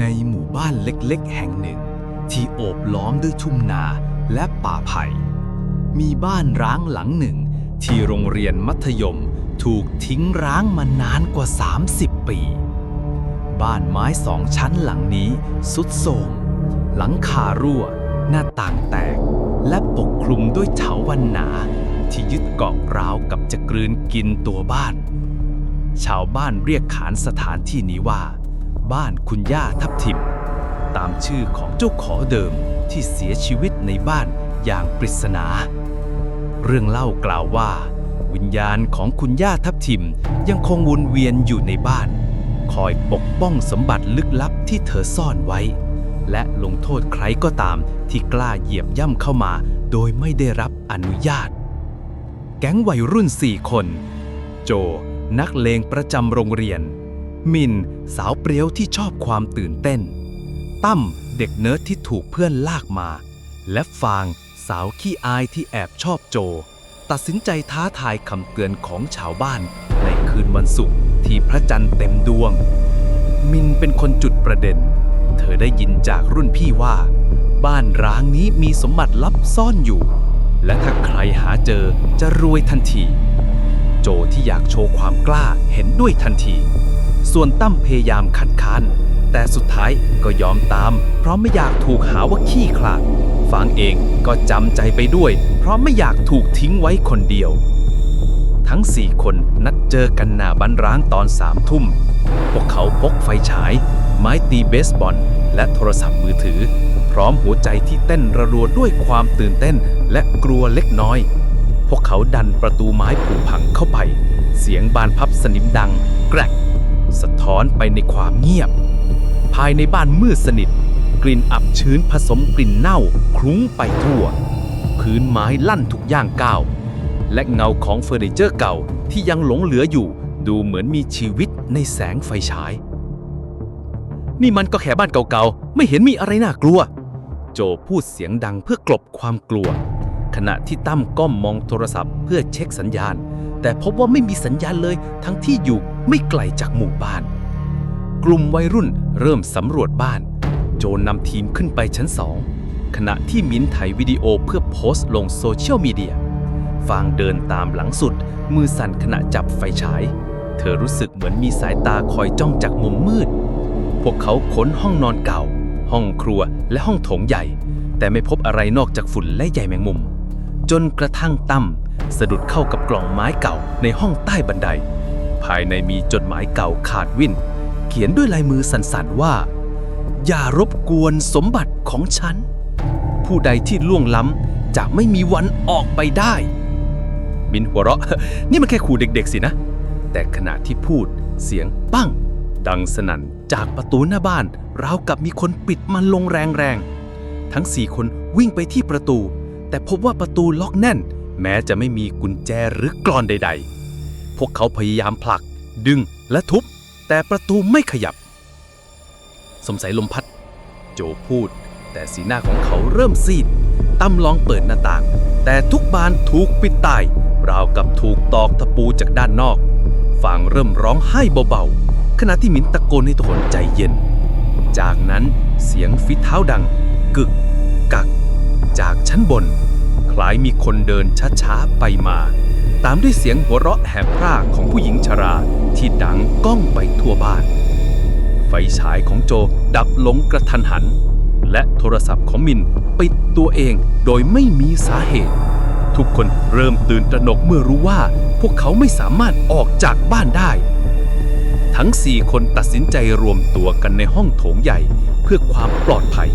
ในหมู่บ้านเล็กๆ แห่งหนึ่ง ที่โอบล้อมด้วยทุ่งนาและป่าไผ่ มีบ้านร้างหลังหนึ่ง ที่โรงเรียนมัธยมถูกทิ้งร้างมานานกว่า 30 ปี บ้านไม้สองชั้นหลังนี้สุดโทรมหลังคารั่ว หน้าต่างแตก และปกคลุมด้วยเถาวันหนา ที่ยึดเกาะราวกับจะกลืนกินตัวบ้าน ชาวบ้านเรียกขานสถานที่นี้ว่า บ้านคุณย่าทับทิม ตามชื่อของเจ้าขอเดิมที่เสียชีวิตในบ้านอย่างปริศนา เรื่องเล่ากล่าวว่า วิญญาณของคุณย่าทับทิมยังคงวนเวียนอยู่ในบ้าน คอยปกป้องสมบัติลึกลับที่เธอซ่อนไว้ และลงโทษใครก็ตามที่กล้าเหยียบย่ำเข้ามาโดยไม่ได้รับอนุญาต แก๊งวัยรุ่น4คน โจ นักเลงประจำโรงเรียน มินสาวเปรี้ยวที่ชอบความตื่นเต้น ตั้มเด็กเนิร์ดที่ถูกเพื่อนลากมา และฟางสาวขี้อายที่แอบชอบโจ ตัดสินใจท้าทายคำเตือนของชาวบ้าน ในคืนวันศุกร์ที่พระจันทร์เต็มดวง มินเป็นคนจุดประเด็น เธอได้ยินจากรุ่นพี่ว่า บ้านร้างนี้มีสมบัติลับซ่อนอยู่ และถ้าใครหาเจอจะรวยทันที โจที่อยากโชว์ความกล้าเห็นด้วยทันที ส่วนตั้มพยายามขัดค้าน แต่สุดท้ายก็ยอมตาม เพราะไม่อยากถูกหาว่าขี้ขลาดฟางเองก็จำใจไปด้วย เพราะไม่อยากถูกทิ้งไว้คนเดียว ทั้งสี่คนนัดเจอกันหน้าบ้านร้างตอนสามทุ่ม พวกเขาพกไฟฉาย ไม้ตีเบสบอล และโทรศัพท์มือถือ พร้อมหัวใจที่เต้นระรัวด้วยความตื่นเต้นและกลัวเล็กน้อย พวกเขาดันประตูไม้ผุพังเข้าไป เสียงบานพับสนิมดัง แกรก สะท้อนไปในความเงียบ ภายในบ้านมืดสนิท กลิ่นอับชื้นผสมกลิ่นเน่าคลุ้งไปทั่ว พื้นไม้ลั่นทุกย่างก้าว และเงาของเฟอร์นิเจอร์เก่าที่ยังหลงเหลืออยู่ ดูเหมือนมีชีวิตในแสงไฟฉาย นี่มันก็แค่บ้านเก่าๆ ไม่เห็นมีอะไรน่ากลัว โจพูดเสียงดังเพื่อกลบความกลัว ขณะที่ตั้มก้มมองโทรศัพท์เพื่อเช็คสัญญาณ แต่พบว่าไม่มีสัญญาณเลยทั้งที่อยู่ไม่ไกลจากหมู่บ้าน กลุ่มวัยรุ่นเริ่มสำรวจบ้าน โจนนำทีมขึ้นไปชั้นสองขณะที่มิ้นถ่ายวิดีโอเพื่อโพสต์ลงโซเชียลมีเดียฟางเดินตามหลังสุด มือสั่นขณะจับไฟฉาย เธอรู้สึกเหมือนมีสายตาคอยจ้องจากมุมมืด พวกเขาค้นห้องนอนเก่า ห้องครัวและห้องโถงใหญ่ แต่ไม่พบอะไรนอกจากฝุ่นและใยแมงมุม จนกระทั่งตั้ม สะดุดเข้ากับกล่องไม้เก่าในห้องใต้บันได ภายในมีจดหมายเก่าขาดวิ่น เขียนด้วยลายมือสั่นๆว่า อย่ารบกวนสมบัติของฉัน ผู้ใดที่ล่วงล้ำจะไม่มีวันออกไปได้ มินหัวเราะ นี่มันแค่ขู่เด็กๆสินะ แต่ขณะที่พูดเสียงปั้ง ดังสนั่นจากประตูหน้าบ้าน ราวกับมีคนปิดมันลงแรงๆทั้งสี่คนวิ่งไปที่ประตู แต่พบว่าประตูล็อกแน่น แม้จะไม่มีกุญแจหรือกรอนใด ๆ พวกเขาพยายามผลัก ดึงและทุบ แต่ประตูไม่ขยับ สงสัยลมพัด โจพูด แต่สีหน้าของเขาเริ่มซีดตั้มลองเปิดหน้าต่าง แต่ทุกบานถูกปิดตาย ราวกับถูกตอกตะปูจากด้านนอกฟางเริ่มร้องไห้เบาๆ ขณะที่หมินตะโกนให้ทุกคนใจเย็น จากนั้นเสียงฝีเท้าดัง กึก กัก จากชั้นบน ล้ายมีคนเดินช้าๆไปมา ตามด้วยเสียงหัวเราะแหบพร่าของผู้หญิงชราที่ดังก้องไปทั่วบ้าน ไฟฉายของโจดับลงกระทันหัน และโทรศัพท์ของมินปิดตัวเองโดยไม่มีสาเหตุ ทุกคนเริ่มตื่นตระหนกเมื่อรู้ว่า พวกเขาไม่สามารถออกจากบ้านได้ ทั้งสี่คนตัดสินใจรวมตัวกันในห้องโถงใหญ่เพื่อความปลอดภัย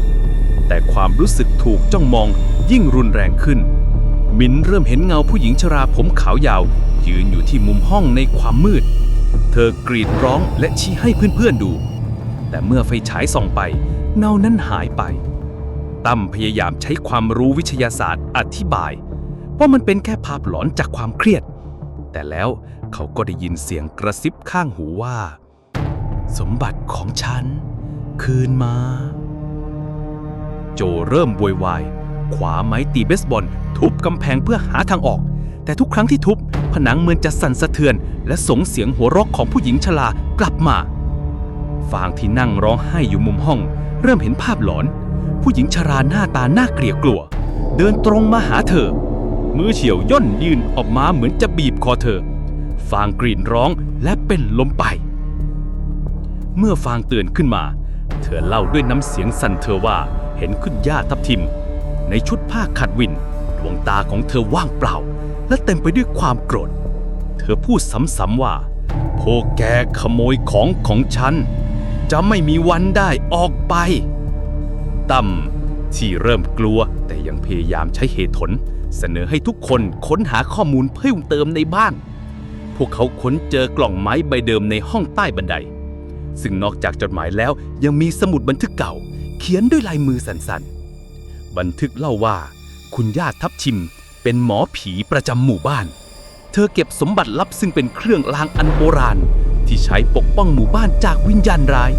แต่ความรู้สึกถูกจ้องมอง ยิ่งรุนแรงขึ้น มินเริ่มเห็นเงาผู้หญิงชราผมขาวยาว ยืนอยู่ที่มุมห้องในความมืด เธอกรีดร้องและชี้ให้เพื่อนๆดู แต่เมื่อไฟฉายส่องไป เงานั้นหายไป ตั้มพยายามใช้ความรู้วิทยาศาสตร์อธิบาย ว่ามันเป็นแค่ภาพหลอนจากความเครียด แต่แล้วเขาก็ได้ยินเสียงกระซิบข้างหูว่า สมบัติของฉัน คืนมา โจเริ่มโวยวาย ขวาไม้ตีเบสบอล ทุบกำแพงเพื่อหาทางออก แต่ทุกครั้งที่ทุบ ผนังเหมือนจะสั่นสะเทือน และส่งเสียงหัวเราะของผู้หญิงชรากลับมาฟางที่นั่งร้องไห้อยู่มุมห้อง เริ่มเห็นภาพหลอน ผู้หญิงชราหน้าตาน่าเกลียดกลัว เดินตรงมาหาเธอ มือเฉียวย่นยืนออกมาเหมือนจะบีบคอเธอ ฟางกรีดร้องและเป็นลมไป เมื่อฟางเตื่นขึ้นมา เธอเล่าด้วยน้ำเสียงสั่นเธอว่าเห็นคุณย่าทับทิม ในชุดผ้าขัดวิน ดวงตาของเธอว่างเปล่า และเต็มไปด้วยความโกรธ เธอพูดซ้ำๆว่า พวกแกขโมยของของฉัน จะไม่มีวันได้ออกไป ตั้มที่เริ่มกลัวแต่ยังพยายามใช้เหตุผล เสนอให้ทุกคนค้นหาข้อมูลเพิ่มเติมในบ้าน พวกเขาค้นเจอกล่องไม้ใบเดิมในห้องใต้บันได ซึ่งนอกจากจดหมายแล้วยังมีสมุดบันทึกเก่า เขียนด้วยลายมือสันๆ บันทึกเล่าว่า คุณย่าทับชิม เป็นหมอผีประจำหมู่บ้าน เธอเก็บสมบัติลับซึ่งเป็นเครื่องรางอันโบราณ ที่ใช้ปกป้องหมู่บ้านจากวิญญาณร้าย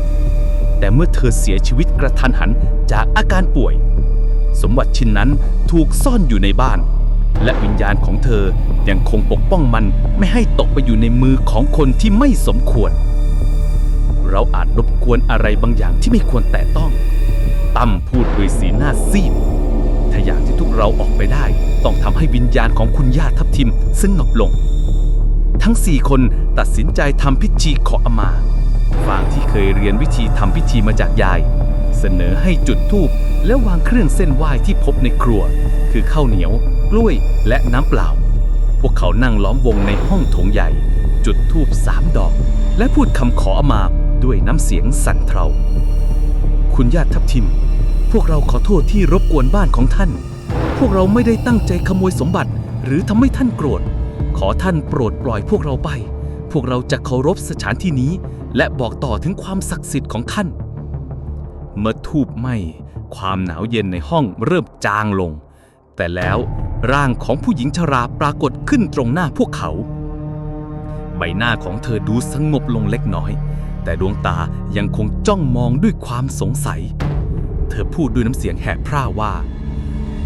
แต่เมื่อเธอเสียชีวิตกระทันหันจากอาการป่วย สมบัติชิ้นนั้นถูกซ่อนอยู่ในบ้าน และวิญญาณของเธอยังคงปกป้องมันไม่ให้ตกไปอยู่ในมือของคนที่ไม่สมควร เราอาจรบกวนอะไรบางอย่างที่ไม่ควรแตะต้อง ตั้มพูดด้วยสีหน้าซีด ถ้าอยากที่ทุกเราออกไปได้ ต้องทำให้วิญญาณของคุณย่าทับทิมสงบลง ทั้งสี่คนตัดสินใจทำพิธีขออมาฟางที่เคยเรียนวิธีทำพิธีมาจากยาย เสนอให้จุดธูปและวางเครื่องเส้นไหว้ที่พบในครัว คือข้าวเหนียว กล้วยและน้ำเปล่า พวกเขานั่งล้อมวงในห้องโถงใหญ่ จุดธูปสามดอก และพูดคำขออมาด้วยน้ำเสียงสั่นเทา คุณญาติทับทิม พวกเราขอโทษที่รบกวนบ้านของท่าน พวกเราไม่ได้ตั้งใจขโมยสมบัติ หรือทำให้ท่านโกรธ ขอท่านโปรดปล่อยพวกเราไป พวกเราจะเคารพสถานที่นี้ และบอกต่อถึงความศักดิ์สิทธิ์ของท่าน เมื่อทูบไหม้ความหนาวเย็นในห้องเริ่มจางลง แต่แล้วร่างของผู้หญิงชราปรากฏขึ้นตรงหน้าพวกเขา ใบหน้าของเธอดูสงบลงเล็กน้อย แต่ดวงตายังคงจ้องมองด้วยความสงสัย เธอพูดด้วยน้ำเสียงแหบพร่าว่า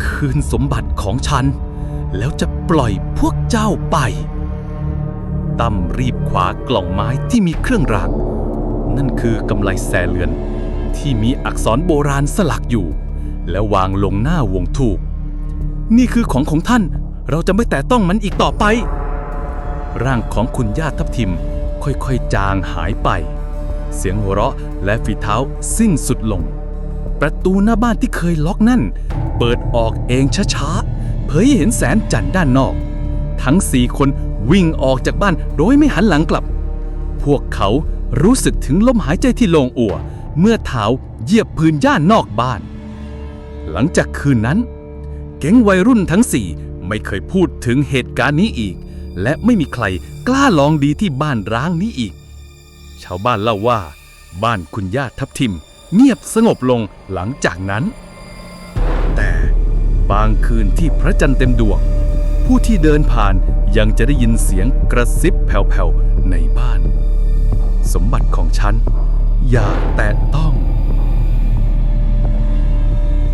คืนสมบัติของฉัน แล้วจะปล่อยพวกเจ้าไป ตั้มรีบคว้ากล่องไม้ที่มีเครื่องราง นั่นคือกำไลแสเรือน ที่มีอักษรโบราณสลักอยู่ และวางลงหน้าวงถูก นี่คือของของท่าน เราจะไม่แตะต้องมันอีกต่อไป ร่างของคุณย่าทับทิมค่อยๆจางหายไป เสียงหัวเราะและฝีเท้าสิ้นสุดลง ประตูหน้าบ้านที่เคยล็อกนั่น เปิดออกเองช้าๆ เผยให้เห็นแสนจันทร์ด้านนอก ทั้งสี่คนวิ่งออกจากบ้านโดยไม่หันหลังกลับ พวกเขารู้สึกถึงลมหายใจที่โล่งอั่วเมื่อเท้าเหยียบพื้นย่านนอกบ้าน หลังจากคืนนั้น แก๊งวัยรุ่นทั้งสี่ไม่เคยพูดถึงเหตุการณ์นี้อีก และไม่มีใครกล้าลองดีที่บ้านร้างนี้อีก ชาวบ้านเล่าว่า บ้านคุณย่าทับทิม เงียบสงบลงหลังจากนั้น แต่บางคืนที่พระจันทร์เต็มดวง ผู้ที่เดินผ่านยังจะได้ยินเสียงกระซิบแผ่วๆในบ้าน สมบัติของฉัน อย่าแตะต้อง